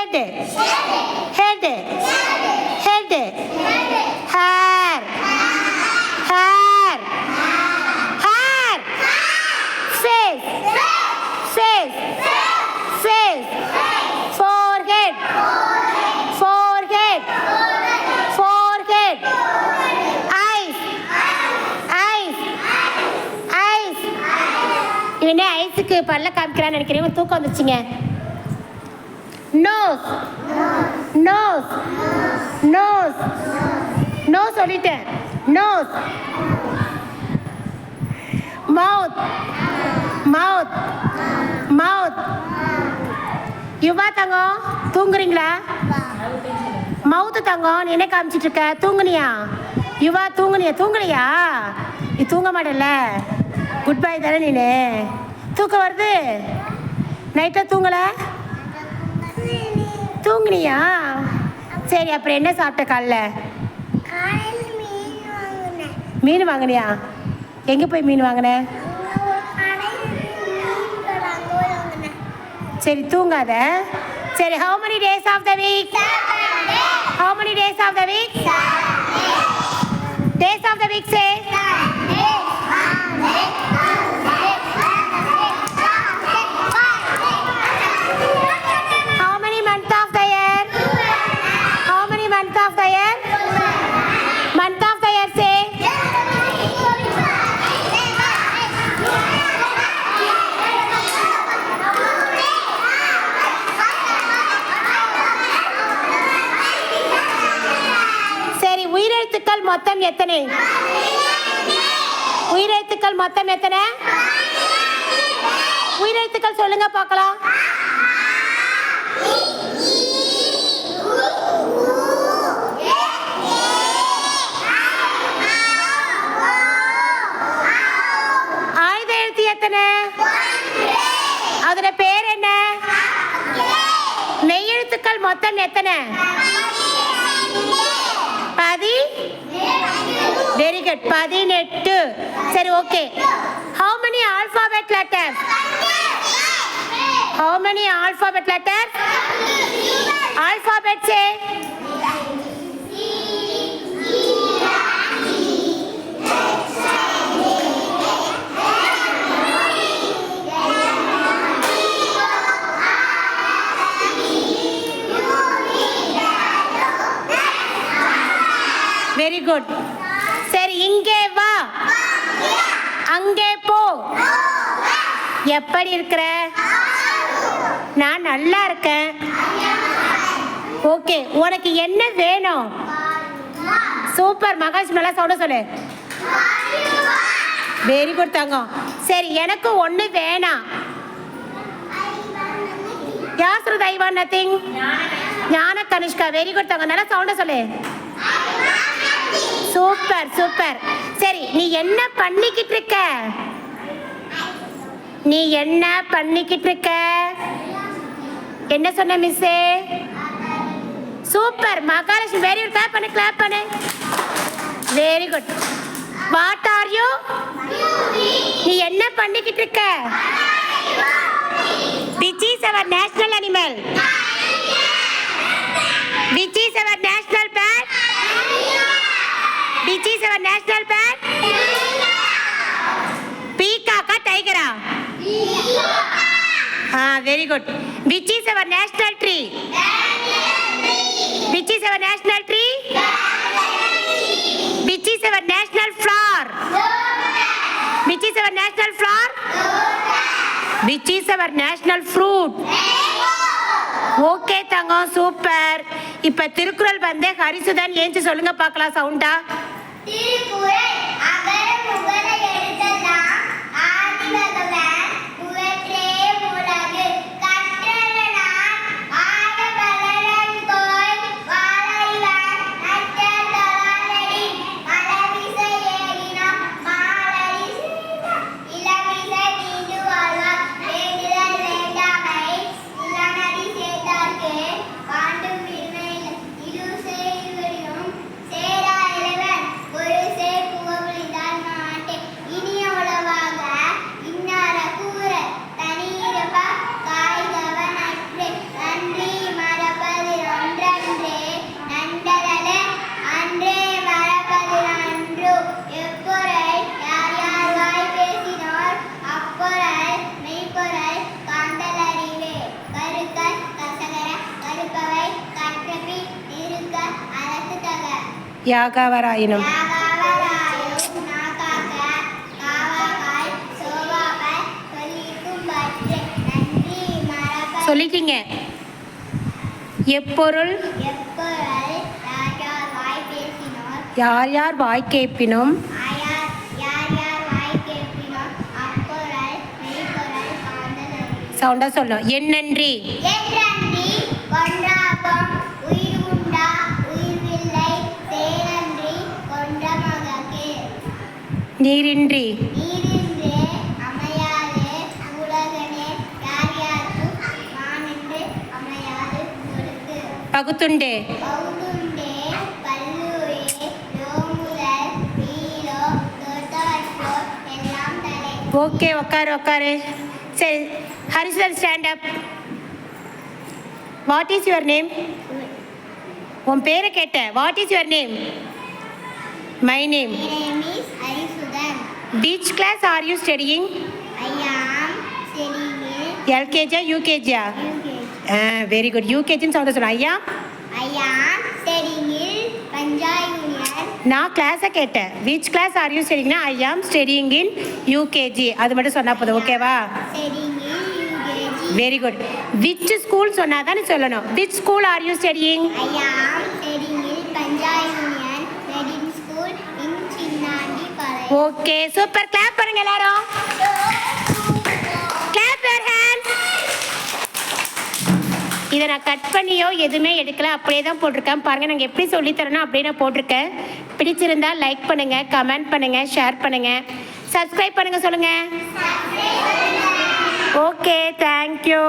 head head head hair hair hair face face face forehead forehead forehead eyes eyes eyes இவனே ஐஸுக்கு பல்ல காமிக்கிறான்னு நினைக்கிறேன் இவன் தூக்கம் வந்துச்சுங்க நோஸ் நோஸ் நோஸ் நோ சொல்லிட்டேன். நோஸ் மவுத் மவுத் மவுத் யுவா தங்கம் தூங்குறீங்களா? மவுத்து தங்கம் நீ என்ன காமிச்சிட்டு இருக்க? தூங்குனியா? யுவா தூங்குனியா? தூங்குனியா? நீ தூங்க மாட்டல்ல. குட் பை தானே நீனு. தூக்கம் வருது? நைட்டாக தூங்கலை? தூங்குனியா? சரி அப்புறம் என்ன சாப்பிட்ட காலைல? மீன் மீன் வாங்கினியா? எங்கே போய் மீன் வாங்கின? மீன் சரி தூங்காத. சரி how many days of the week how many days of the week days of the week say உயிரெழுத்துக்கள் மொத்தம் எத்தனை? உயிரெழுத்துக்கள் மொத்தம் எத்தனை? உயிரெழுத்துக்கள் சொல்லுங்க பார்க்கலாம். ஆயுத எழுத்து எத்தனை? அதோட பேர் என்ன? மெய்யெழுத்துக்கள் மொத்தம் எத்தனை? பதி வெரி குட் பதினெட்டு சரி okay how many alphabet letter how many alphabet letter alphabet say good சரி இங்கே வா. அங்கே போ. எப்படி இருக்கிற? நான் நல்லா இருக்கேன். ஓகே உனக்கு என்ன வேணும்? சூப்பர் மகாஷ் நல்லா சொல்ல சொல்லு. வெரி குட் தங்கம். சரி எனக்கு ஒன்று வேணாம். யார் சொல்றது ஐ வாண்ட் நத்திங் ஞான கனிஷ்கா வெரி குட் தங்கம். நல்லா சவுண்டை சொல்லு. Super super. சரி நீ என்ன பண்ணிக்கிட்டு இருக்க? நீ என்ன பண்ணிக்கிட்டு இருக்க? என்ன சொன்ன மிஸ்ஸே super. Mahalakshmi very good clap பண்ணு கிளாப் பண்ணு. Very good what are you நீ என்ன பண்ணிக்கிட்டு இருக்க? Which is our national animal which is our national bird which is our national bird பீகாக்கா டைகரா ஆ very good which is our national tree which is our national tree which is our national flower which is our national flower which our national fruit okay Thangam super இப்போ திருக்குறள் வந்து ஹரிசுதன் ஏஞ்சி சொல்லுங்க பார்க்கலாம் சவுண்டா திருக்குறள் யாகாவராயினும். சொல்லிட்டீங்க. எப்பொருள்? யார் யார் வாய் கேட்பினும் சவுண்டா சொல்லும் என் நன்றி. கொடுத்து பகுத்துண்டே. ஓகே உக்காரு உக்காரு. சரி Harrison stand up what is your name உன் பேரை கேட்டேன். What is your name my name which class are you studying I am studying in எல்கேஜா யூகேஜியா UKG. வெரி குட் யூகேஜின்னு சொல்ல சொல்ல ஐயா? I am studying in Panja Union. நான் கிளாஸை கேட்டேன். விச் கிளாஸ் ஆர் யூ ஸ்டடிங்னா I am studying in UKG அது மட்டும் சொன்னால் போதும் ஓகேவா Studying in UKG. Very good which school சொன்னால் தானே சொல்லணும். Which school are you studying I am studying in Panja Union Studying School in Chinnandi Palai. Okay super clap பண்ணுங்க எல்லாரும். கிளாப் யுவர் ஹேண்ட்ஸ் இதை நான் கட் பண்ணியோ எதுவுமே எடுக்கல. அப்படியே தான் போட்டிருக்கேன். பாருங்கள் நாங்கள் எப்படி சொல்லித் அப்படியே நான் போட்டிருக்கேன். பிடிச்சிருந்தா லைக் பண்ணுங்கள் கமெண்ட் பண்ணுங்கள் ஷேர் பண்ணுங்கள் சப்ஸ்கிரைப் பண்ணுங்கள் சொல்லுங்கள் ஓகே தேங்க்யூ